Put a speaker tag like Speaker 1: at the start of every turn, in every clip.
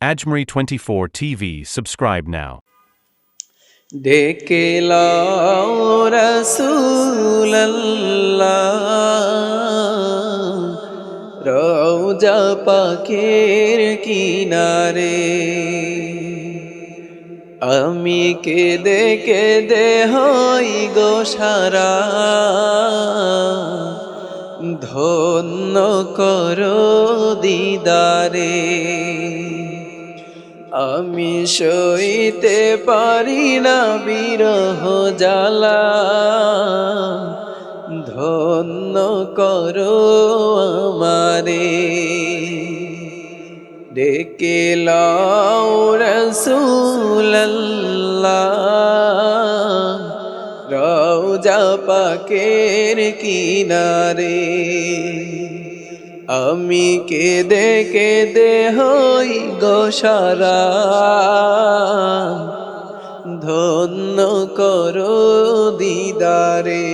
Speaker 1: Ajmeri 24 TV. Subscribe now.
Speaker 2: ডেকে রওজা পাকের কিনারে আমি কেঁদে কেঁদে হই গো সারা ধন্য করো দিদারে আমি সইতে পারি না বিরহ জ্বালা। ধন্য করো আমারে। ডেকে রসুল্লাহ রওজা পাকের কিনারে। আমি কেঁদে কেঁদে হই গোসারা ধন্য করো দিদারে।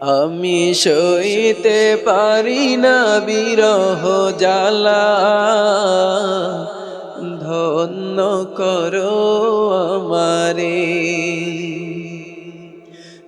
Speaker 2: আমি সইতে পারি না বিরহ জ্বালা। ধন্য করো আমারে।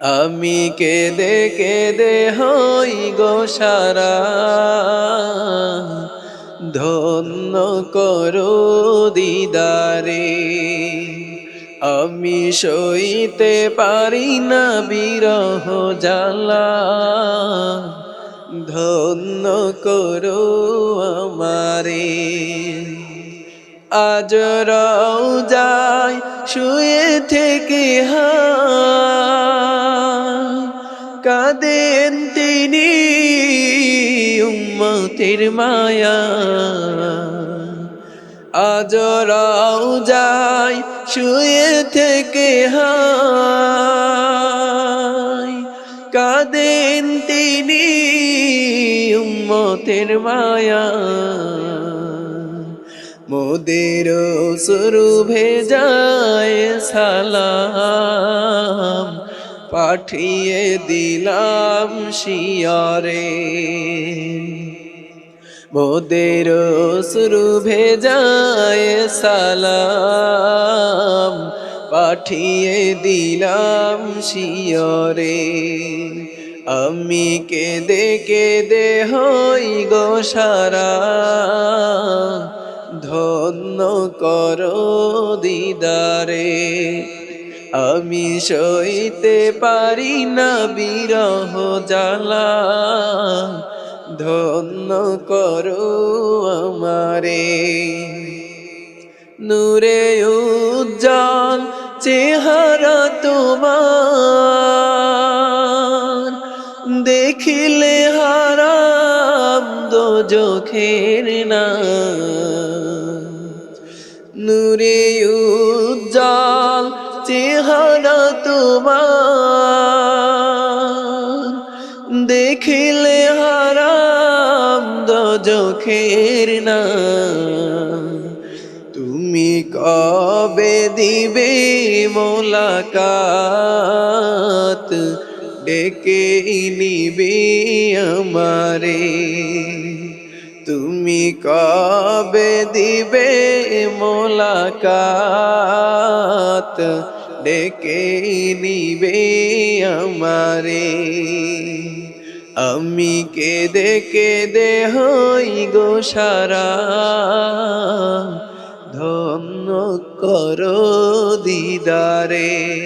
Speaker 2: আমি কেঁদে কেঁদে হই গো সারা। ধন্য করো দিদারে, আমি সইতে পারি না বিরহ জ্বালা। ধন্য করো আমারে, আজ রাও যায় শুয়ে থেকে হায় কাঁদেন তিনি উম্মতের মায়া। আজ রাও যায়, শুয়ে থেকে হায়। কাঁদেন তিনি উম্মতের মায়া। মোদের সরু ভেজায় সালাম। পাঠিয়ে দিলাম শিয়রে। মোদের সরু ভেজায় সালাম পাঠিয়ে দিলাম শিয়রে। আমি কেঁদে কেঁদে হই গো সারা, ধন্য করো দিদারে। আমি সইতে পারি না বিরহ জ্বালা। ধন্য করো আমারে। নূরে উজ্জ্বল চেহারা তোমার। দেখিলে হারাম দো চোখের না। নূরে চেহারা তোমার। দেখিলে হারাম দো চোখের না। তুমি কবে দিবে মোলাকাত? ডেকে নিবে আমারে। তুমি কবে দিবে মোলাকাত? ডেকে নিবে আমারে। আমি কেঁদে কেঁদে হই গো সারা। ধন্য করো দিদারে।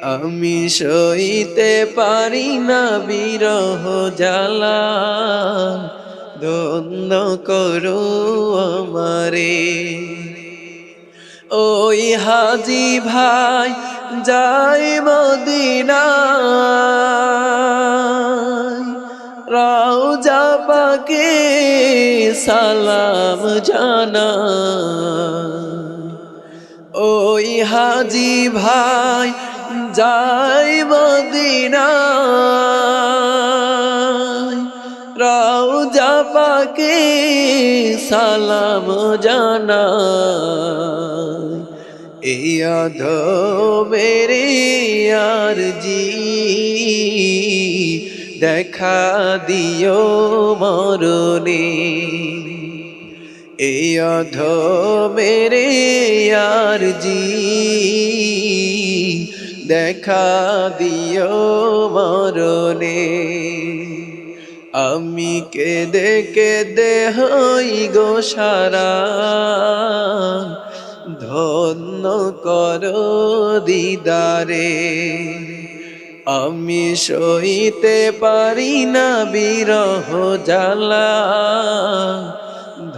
Speaker 2: আমি সইতে পারি না বিরহ জ্বালা। ধন্য করো আমারে। ওই হাজি ভাই যাই মদিনা রাউজা পাকে সালাম জানা ওই হাজি ভাই যাই মদিনা রাউজা পাকে সালাম জানা এই আধ মেরে আর জি দেখা দিও মরণে। এই অধ মেরে আর জি দেখা দিও মরণে। আমি কেঁদে কেঁদে হই গো সারা। দিদারে, আমি সইতে পারি না বিরহ জ্বালা।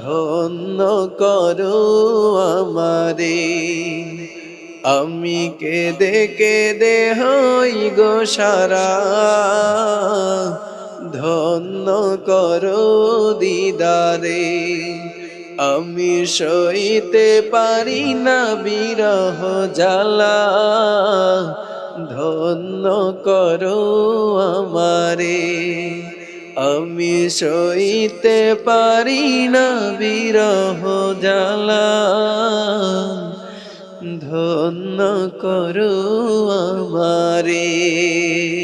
Speaker 2: ধন্য করো আমারে, আমি কেঁদে কেঁদে হই গো সারা। ধন্য করো দিদারে আমি সইতে পারি না বিরহ জ্বালা। ধন্য করো আমারে। আমি সইতে পারি না বিরহ জ্বালা। ধন্য করো আমারে।